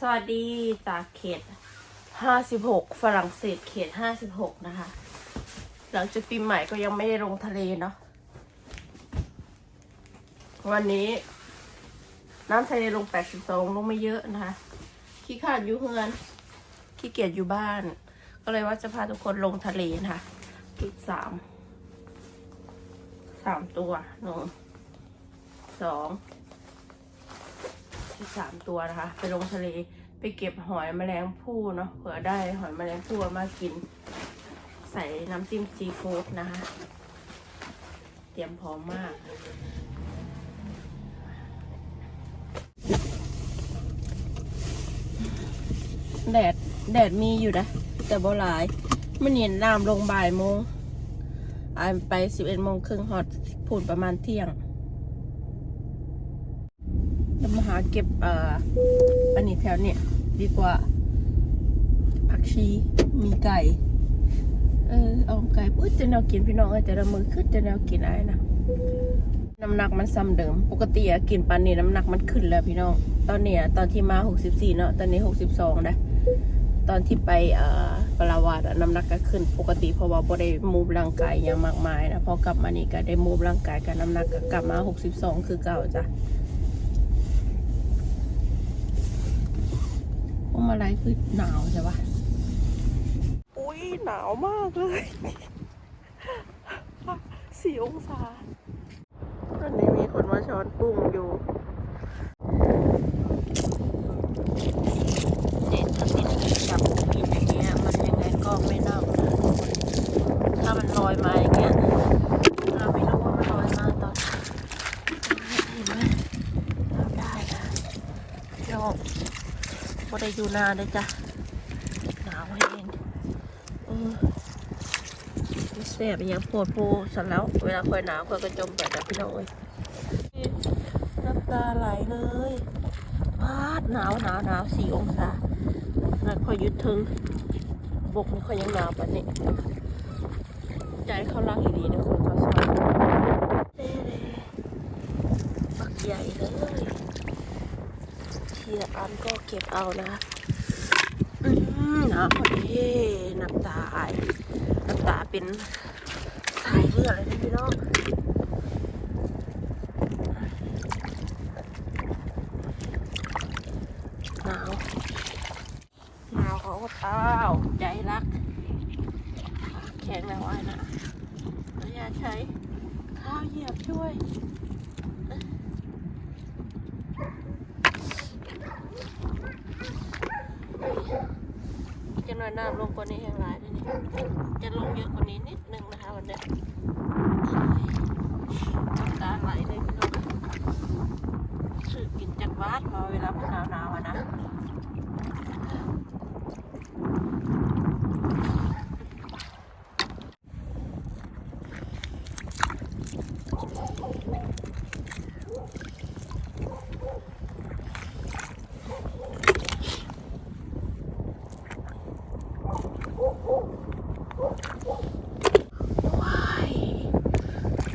สวัสดีจากเขต 56 ฝรั่งเศสเขต 56 นะคะ หลังจากปีใหม่ก็ยังไม่ได้ลงทะเลเนาะ วันนี้ น้ำทะเลลง 82 ลงไม่เยอะนะคะ ขี้ขาดอยู่เฮือน ขี้เกียจอยู่บ้าน ก็เลยว่าจะพาทุกคนลงทะเลนะคะจุดสาม สามตัวหนึ่งสอง ที่สามตัวนะคะ ไปลงทะเลไปเก็บหอยแมลงภู่เนาะเผื่อได้หอยแมลงภู่มากิน ใส่น้ำจิ้มซีฟู้ดนะคะ เตรียมพร้อมมาก แดด แดดมีอยู่นะ แต่บ่หลาย มันเห็นน้ำลงบ่ายโมงอานไปสิบเอ็ดโมงครึ่งฮอตพูนประมาณเที่ยง จะมาหาเก็บเอ่ออันนี้แถวเนี่ยดีกว่า ผักชีมีไก่ เออเอาไก่ปุ๊บจะแนวกินพี่น้องเอ้ยแต่ละมือขึ้นจะแนวกินอะไรนะน้ำหนักมันซ้ำเดิม ปกติอะกินปันนี้น้ำหนักมันขึ้นแล้วพี่น้อง ตอนเนี้ยตอนที่มาหกสิบสี่เนาะตอนนี้หกสิบสองนะตอนที่ไปเอ่อปราวาดน้ำหนักก็ขึ้น ปกติเพราะว่าบ่ได้มูฟร่างกายอย่างมากมายนะพอกลับมานี่ก็ได้มูฟร่างกายกับน้ำหนักก็กลับมาหกสิบสองคือเก่าจ้ะพวก มาลัยคือหนาวใช่ปะอุ้ยหนาวมากเลยสี่องศาตอนนี้มีคนมาช้อนกุ้งอยู่เนี่ยถ้าติดจับกินอย่างเงี้ย มันยังไงก็ไม่เน่านะถ้ามันลอยมาอย่างเงี้ย เราไม่รู้ว่ามันลอยมาตอนไหนเห็นไหมเราได้นะโยกพอ ได้อยู่นาเลยจ้ะหนาวเองเออแสบอย่างปวดปูสันแล้ว เวลาคอยหนาวคอยกระจมแบบแบบพี่น้องเอ้ยน้ำตาไหลเลยพาดหนาวหนาวหนาวสี่องศาแล้วคอยยึดถึงบกนี่คอยยังหนาวปานนี้ใจเขารักอีดีนะคนเขาสอนเด้ๆปักใหญ่เลย ทีละอันก็เก็บเอานะอืมหนาวพอดีน้ำตาไอน้ำตาเป็นสายเลือดเลยพี่น้องหนาว หนาวเขาก็เต้าใจรัก แข็งแล้วไอ้นะอย่าใช้ข้าวเหยียบช่วย จะ หน่อยน้ำลงกว่านี้แห้งหลายเลยนี่จะลงเยอะกว่านี้นิดนึงนะคะวันนี้น้ำตาไหลเลยพี่น้องสื่อกินจากวานพอเวลามันหนาวๆนะ ว้าย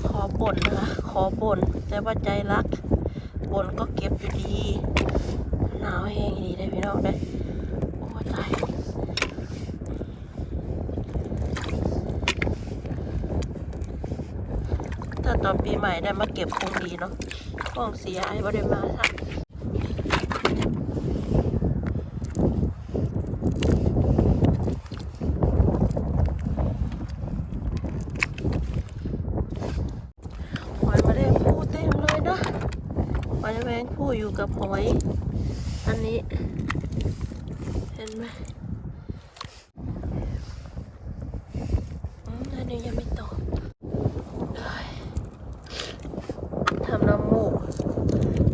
ขอบ่นนะคะขอบ่นแต่ว่าใจรักบ่นก็ เก็บอยู่ดีหนาวแห้งดีได้พี่น้องได้โอ้ตายถ้าตอนปีใหม่ได้มาเก็บคงดีเนาะของเสียไอ้บ่ได้มาทักหอยแมลงภู่เต็มเลยนะหอยแมลงภู่อยู่กับ หอย อันนี้ เห็นไหมอันนี้ยังไม่ตเฮ้ยทำน้ำมูก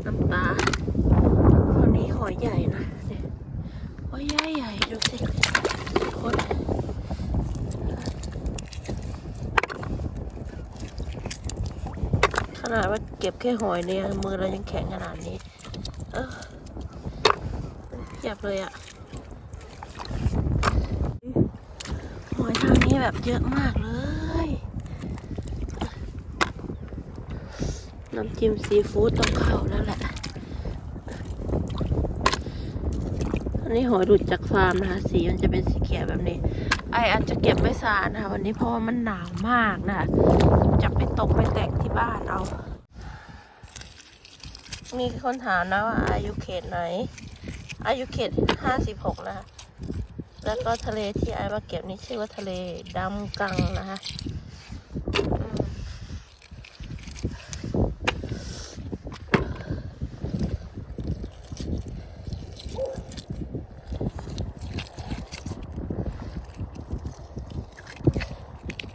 น้ำตาคราวนี้หอยใหญ่นะเหอยใหญ่ใหญ่ๆดูสิคนขนาดว่าเก็บแค่หอยเนี่ยมือเรายังแข็งขนาดนี้ เออเจ็บเลยอะหอยทางนี้แบบเยอะมากเลย น้ำจิ้มซีฟู้ดต้องเข้าแล้วแหละ อันนี้หอยหลุดจากฟาร์มนะคะ สีมันจะเป็นสีเขียวแบบนี้ ไออาจจะเก็บไว้สารนะคะวันนี้เพราะว่ามันหนาวมากนะคะ จะไปตกไปแต่งที่บ้านเอา มีคนถามนะว่าอายุเขตไหน อายุเขตห้าสิบหกนะคะ แล้วก็ทะเลที่ไอมาเก็บนี่ชื่อว่าทะเลดำกังนะคะ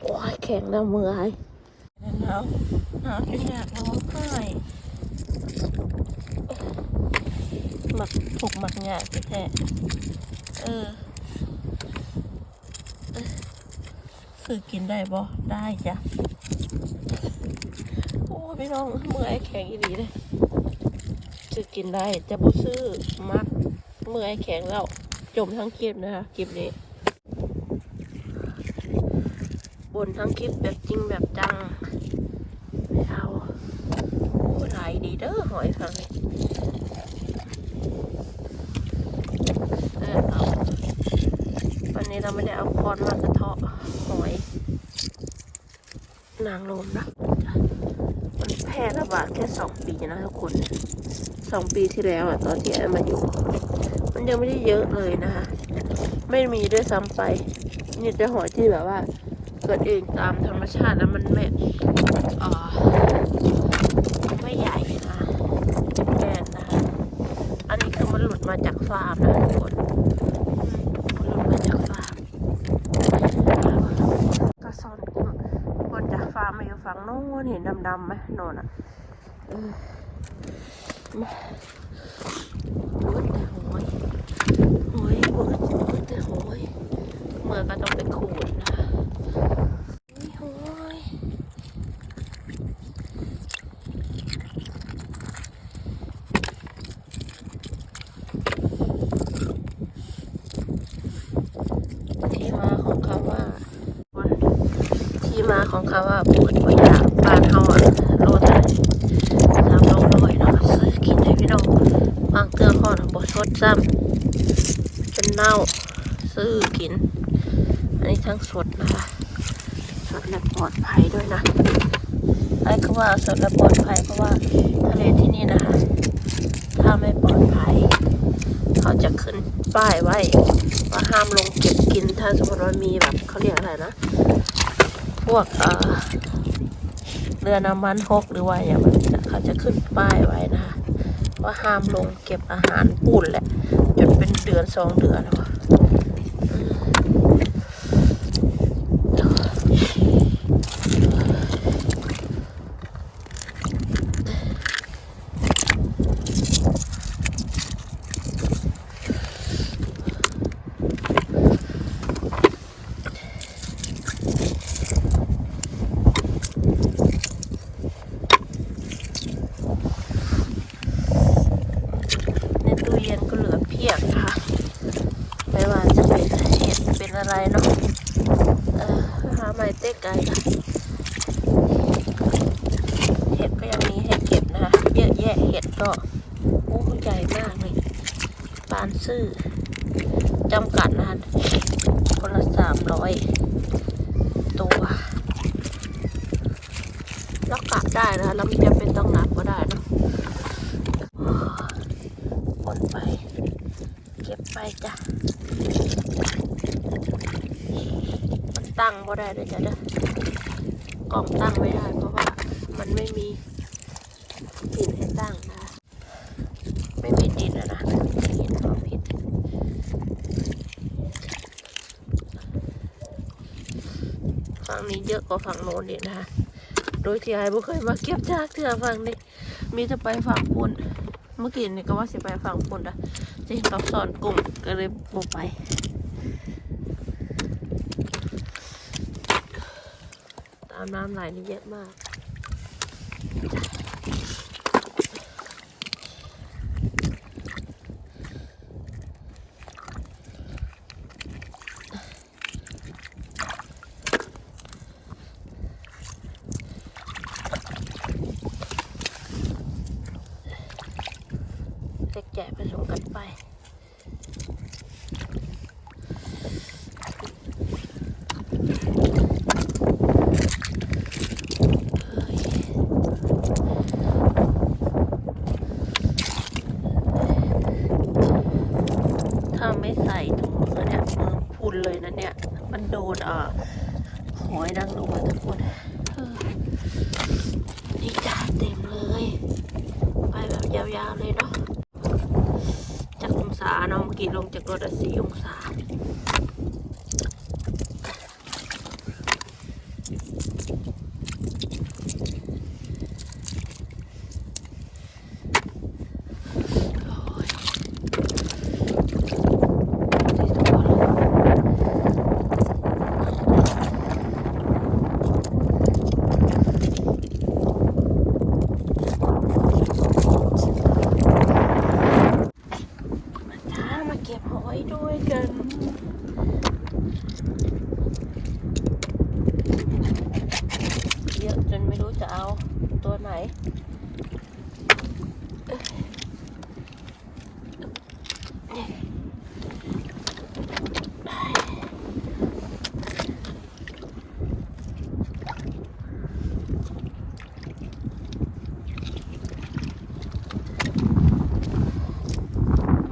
โอ้ยแข็งนะมือไอ้หนาวหนาวจนอยากร้องไห้ หมักถูกหมักหยาแท้ๆเออคือกินได้บ่ได้จ้ะ โอ้พี่น้องเมื่อยแข็งอีหลีเลยซื้อกินได้แต่บ่ซื้อมักเมื่อยแข็งแล้วจมทั้งคลิปนะคะคลิปนี้บนทั้งคลิปแบบจริงแบบจังไม่เอาหลายดีเด้อหอยฟังนี่เออเอา วันนี้เรา ไม่ได้เอาคอนมากระเทาะหอย นางลมนะ มันแพร่ระบาดแค่สองปีนะทุกคนสองปีที่แล้วอะตอนที่ไอ้มาอยู่ มันยังไม่ได้เยอะเลยนะคะ ไม่มีด้วยซ้ำไป นี่จะหอยที่แบบว่า เกิดเองตามธรรมชาติแล้วมันไม่ไม่ใหญ่นะแกนนะคะ อันนี้คือมันหลุดมาจากฟาร์มนะทุกคน หลุดมาจากฟาร์มกระสอนกุ้งคนจากฟาร์มมาอยู่ฝั่งโน้นเห็นดำๆไหมนอนอะเออมาเบิดแต่หอยหอยเบิดเบิดแต่หอยเมื่อก็ต้องไปขูดนะคะอุ้ยหอยที่มาของคำว่า ที่มาของคำว่าปวดหัวยาบ้านเฮาอะโลเท่าไหร่สามโลร้อยเนาะซื้อกินให้พี่น้องบางเตือข้อนะบ่ชด ซ้ำเป็นเน่าซื้อกิน อันนี้ทั้งสดนะคะ สดและปลอดภัยด้วยนะไอ้คือว่าสดและปลอดภัยเพราะว่าทะเลที่นี่นะคะ ถ้าไม่ปลอดภัย เขาจะขึ้นป้ายไว้ว่าห้ามลงเก็บกิน ถ้าสมมติว่ามีแบบเขาเรียกอะไรนะ พวกเอ่อเรือน้ำมันหกหรือว่าอย่างแบบนี้เขาจะขึ้นป้ายไว้นะคะ ว่าห้ามลงเก็บอาหารปูนแหละจนเป็นเดือนสองเดือนแล้วอะในตู้เย็นก็เหลือเพียบนะคะไม่ว่าจะเป็นเห็ดเป็นอะไรเนาะเออหาไม้เต้ไก่ค่ะเห็ดก็ยังมีให้เก็บนะคะเยอะแยะเห็ดก็โอ้ใหญ่มากเลยปาน ซื่อจำกัดนะคะคนละสามร้อยตัวแล้วกะได้นะคะเราไม่จำเป็นต้องนับก็ได้นะคนไป เก็บไปจ้ะมันตั้งก็ได้เลยจ้ะเด้อกล่องตั้งไม่ได้เพราะว่ามันไม่มีดินให้ตั้งนะ ไม่มีดินอะนะดินความผิด ฝั่งนี้เยอะกว่าฝั่งโน้นนี่นะคะโดยที่ไอ้บ่เคยมาเก็บจากเถื่อฝั่งนี้มีแต่ไปฝั่งปุ่นเมื่อกี้นี่ก็ว่าสิไปฝั่งปุ่นอะจะเห็นกับสอนกลุ่มก็เลยบ่ไปตามน้ำไหลนี่เยอะมาก เล็กใหญ่ผสมกันไป ไม่ใส่ถุงมือเนี่ยมือพุนเลยนะเนี่ย มันโดนเอ่อหอยนางรมอะทุกคนเออนี่จ้าเต็มเลย ไปแบบยาวๆเลยเนาะ จากองศาเนาะเมื่อกี้ลงจากรถสี่องศา โอ้ยที่ตัวเลยมาจ้ามาเก็บหอยด้วยกัน เยอะ จะเอาตัวไหน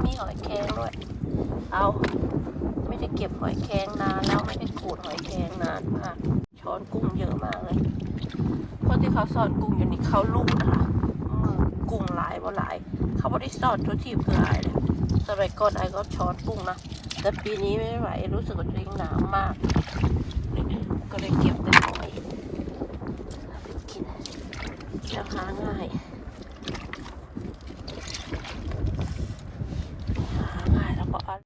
มีหอยแครงด้วย เอา ไม่ได้เก็บหอยแครงนานแล้วไม่ได้ขูดหอยแครงนานมาก ช้อนกุ้งเยอะมากเลย คนที่เขาสอนกุ้งอยู่นี่เขาลูกนะคะมือกุ้งหลายว่าหลาย เขาไม่ได้สอน ทุกทีเพื่ออะไรเลยสมัยก่อนไอ้ก็ช้อนกุ้งนะ แต่ปีนี้ไม่ไหวรู้สึกว่าตัวเองหนาวมาก ก็เลยเก็บแต่หอยเอาไปกินแล้วหาง่ายหาง่ายแล้วก็อา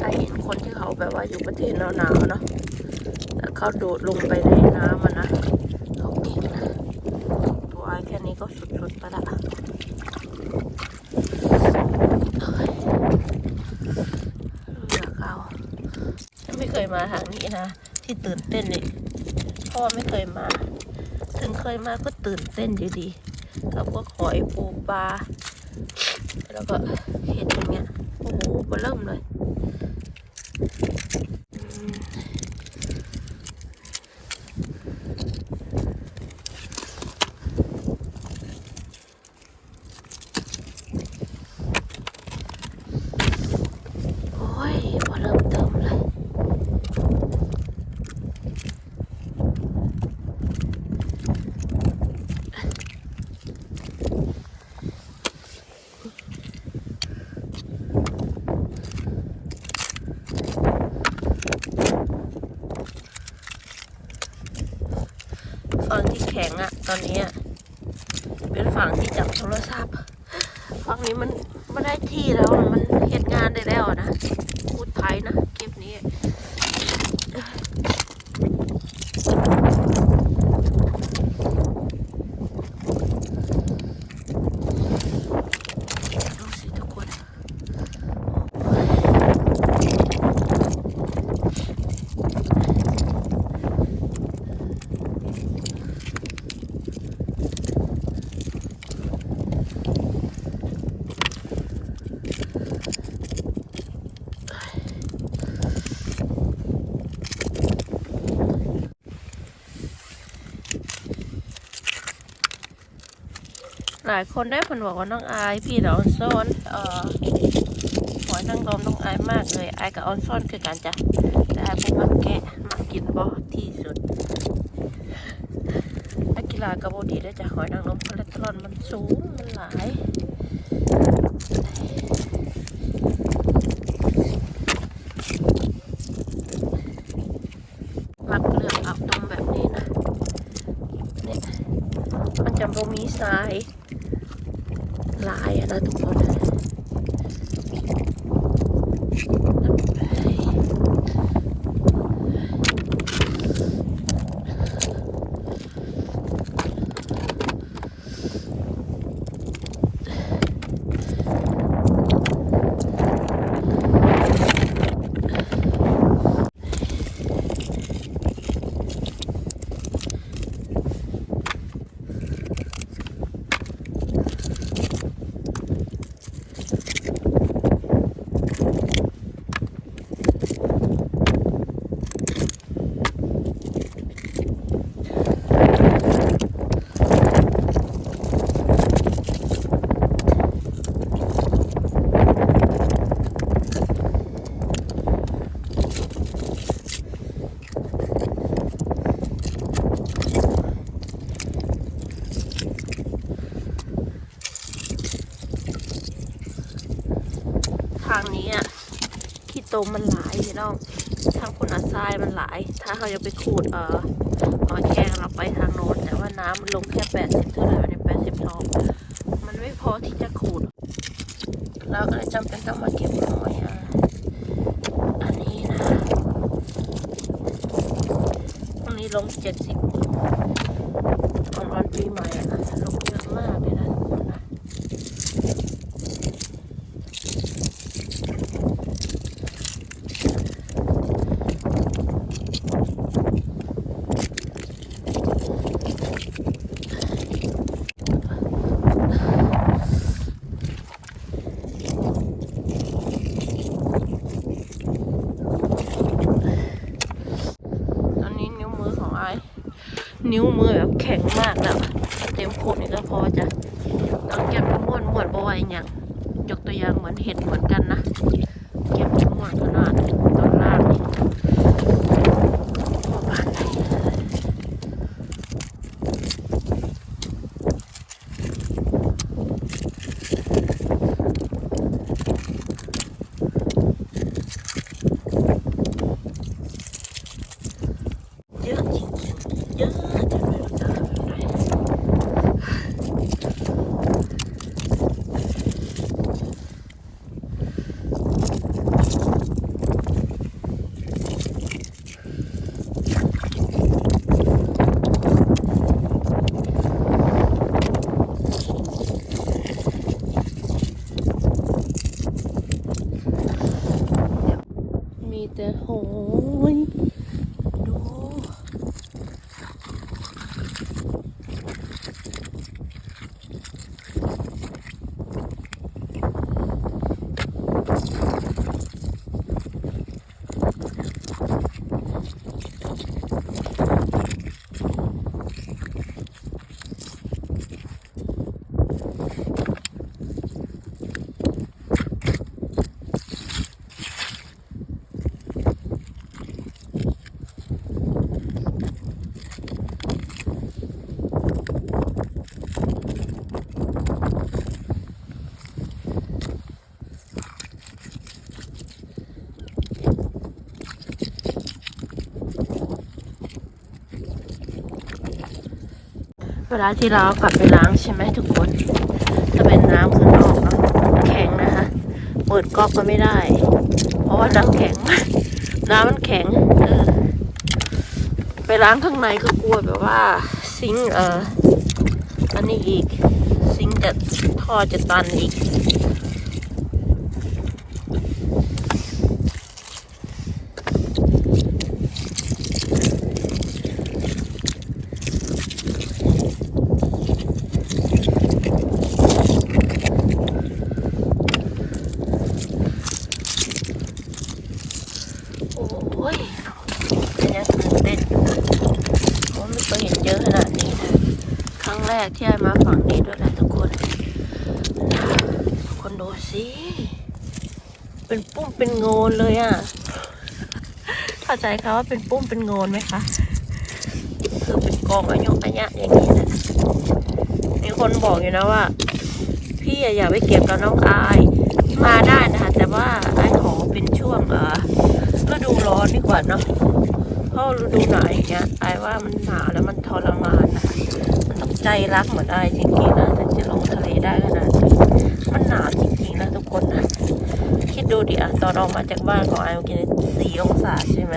ถ้าเห็นคนที่เขาแบบว่าอยู่ประเทศหนาวๆเนาะแล้วเขาโดดลงไปในน้ำมันนะเขาเก่งนะตัวไอ้แค่นี้ก็สุดๆไปละเอ้ยอยากเอาฉันไม่เคยมาทาง นี้นะ ที่ตื่นเต้นเลยพ่อไม่เคยมา ถึงเคยมาก็ตื่นเต้นอยู่ดี กับพวกหอยปูปลาแล้วก็เห็ดอย่างเงี้ย โอ้โหเบอเริ่มเลยอืมโอ้ยเบอเริ่มเติมเลย ฝั่งที่แข็งอะตอนนี้อะเป็นฝั่งที่จับโทรศัพท์ ฝั่งนี้มันไม่ได้ที่แล้วอะมันเหตุงานได้แล้วอะนะ พูดไทย นะคลิปนี้ ดูสิทุกคน หลายคนได้ผลบอกว่าน้องอายพี่เราออนซอนเอ่อหอยนางรมน้องอายมากเลยอายกับออนซอนคือกันจ้ะแต่อายพวกมันแกะมากินบ่ที่สุดนักกีฬากระโบดีได้จ้ะหอยนางรมคอเลสเตอรอลมันสูงมันหลายมักเลือกเอาตรงแบบนี้นะเนี่ยมันจะบ่มีทราย ฝั่งนี้อะขี้โตมมันหลายพี่น้องทางคุณอาทรายมันหลาย ถ้าเขาจะไปขูดเอ่อหอยแครงเราไปทางโน้นแต่ว่าน้ำมันลงแค่แปดสิบเท่าไหร่วันนี้แปดสิบทองมันไม่พอที่จะขูด เราก็เลยจำเป็นต้องมาเก็บหอยอะอันนี้นะอันนี้ลงเจ็ดสิบก่อนวันปีใหม่อะลงเยอะมากเลยนะทุกคนนะ ตอนนี้นิ้วมือของไอ้ นิ้วมือแบบแข็งมากแล้วเต็มโคนนี่ก็พอจะต้องเก็บม้วนม้วนบไหวาอย่างยกตัวอย่างเหมือนเห็ดเหมือนกันนะ เก็บม้วนขนาดตอนล่างนี่ประมาณไหนเยอะจริงๆเยอะจนไม่รู้จะทำยังไง มีแต่โหยดู เว ลาที่เรากลับไปล้างใช่ไหมทุกคนจะเป็นน้ำข้างนอกแข็งนะคะ เปิดก๊อกก็ไม่ได้ เพราะว่าน้ำแข็ง น้ำมันแข็งเออไปล้างข้างในก็กลัวแบบว่า ซิงเอออันนี้อีก ซิงจะท่อจะตันอีก โอ้ยเป็นยังตื่นเต้นอยู่นะผมไม่เคยเห็นเยอะขนาดนี้นะ ครั้งแรกที่ไอ้มาฝั่งนี้ด้วยแหละทุกคนนะทุกคนดูสิ เป็นปุ้มเป็นโงนเลยอะ เข้าใจคะว่าเป็นปุ้มเป็นโงนไหมคะคือเป็นกองอายุอัยะอย่างนี้นะมีคนบอกอยู่นะว่า พี่อย่าไปเก็บกับน้องอายมาได้นะคะแต่ว่าไอ้ขอเป็นช่วงเออฤดูร้อนดีกว่าเนาะเพราะฤดูหนาวอย่างเงี้ยไอ้ว่ามันหนาวแล้วมันทรมานนะคะมันต้องใจรักเหมือนไอ้จริงๆนะถึงจะลงทะเลได้ขนาดนี้มันหนาวจริงๆนะทุกคนนะคิ ดูดิอะตอนออกมาจากบ้านของไอ้เมื่อกินสี่องศาใช่ไหม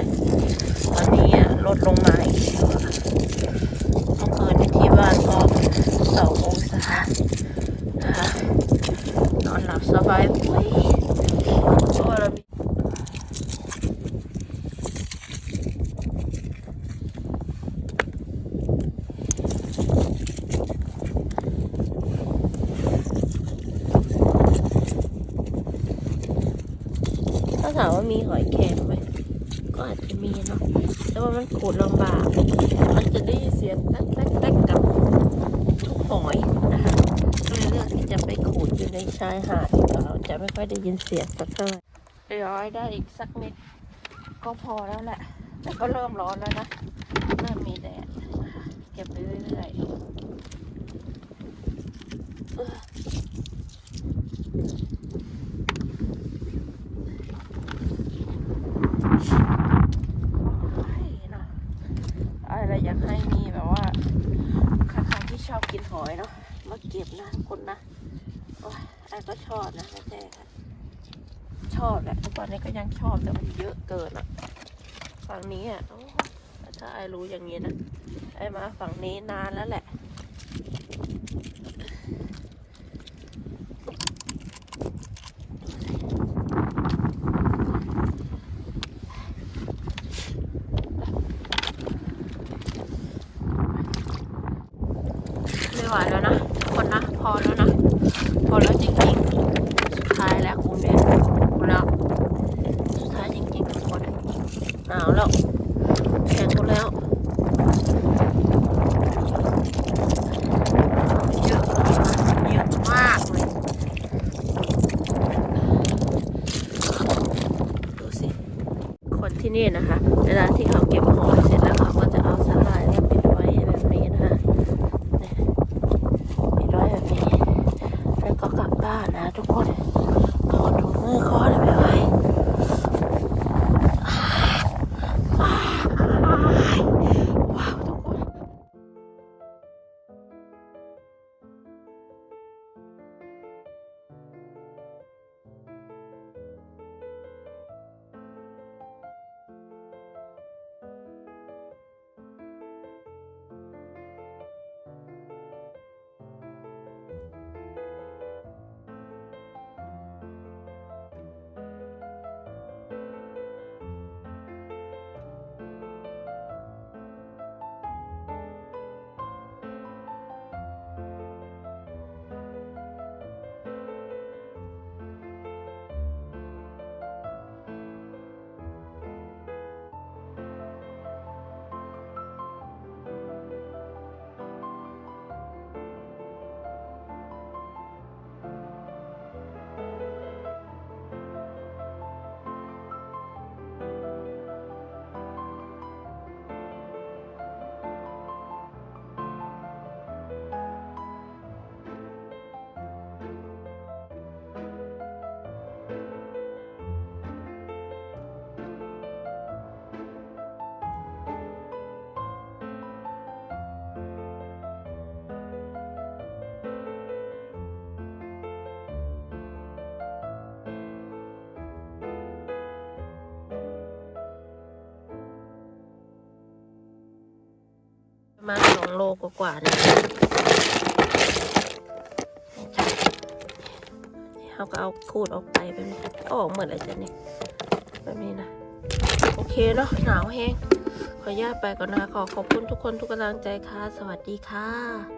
ตอนนี้อะลดลงมาอีกแล้วอะเมื่อคืนที่บ้านก็สององศานะคะนอนหลับสบายอุ้ยเพราะว่าเรามีถ้ามว่ามีหอยแครงไหมก็อาจจะมีเนาะแต่ว่ามันขูดลำบาก มันจะได้ยินเสียงแต๊กแต๊กแต๊กกับทุกหอยนะคะก็เลยเลือกที่จะไปขูดอยู่ในชายหาดกว่าเราจะไม่ค่อยได้ยินเสียงสักเท่าไหร่เดี๋ยวเอาให้ได้อีกสักเม็ดก็พอแล้วแหละแต่ก็เริ่มร้อนแล้วนะเริ่มมีแดดเก็บไปเรื่อยๆเออ โอ้ยไอ้ก็ชอบนะแล้วแต่ค่ะชอบแหละทุกวันนี้ก็ยังชอบแต่มันเยอะเกินอะฝั่งนี้อะถ้าไอรู้อย่างนี้นะไอมาฝั่งนี้นานแล้วแหละ ไม่ไหวแล้วนะทุกคนนะ พอแล้วนะ พอแล้วจริงๆ สุดท้ายแล้วคุณเนี่ยคุณแล้ว สุดท้ายจริงๆทุกคนหนาวแล้วแข็งหมดแล้ว เยอะเยอะมากเลย ดูสิ คน ที่นี่นะคะ เวลาที่เขา โลกว่าๆเนี่ยเขาก็เอาขูดออกไปแบบนี้เอออกหมดเลยจ้ะนี่แบบนี้นะ โอเคเนาะหนาวแห้งขออนุญาตไปก่อนนะขอขอบคุณทุกคนทุกกำลังใจค่ะ สวัสดีค่ะ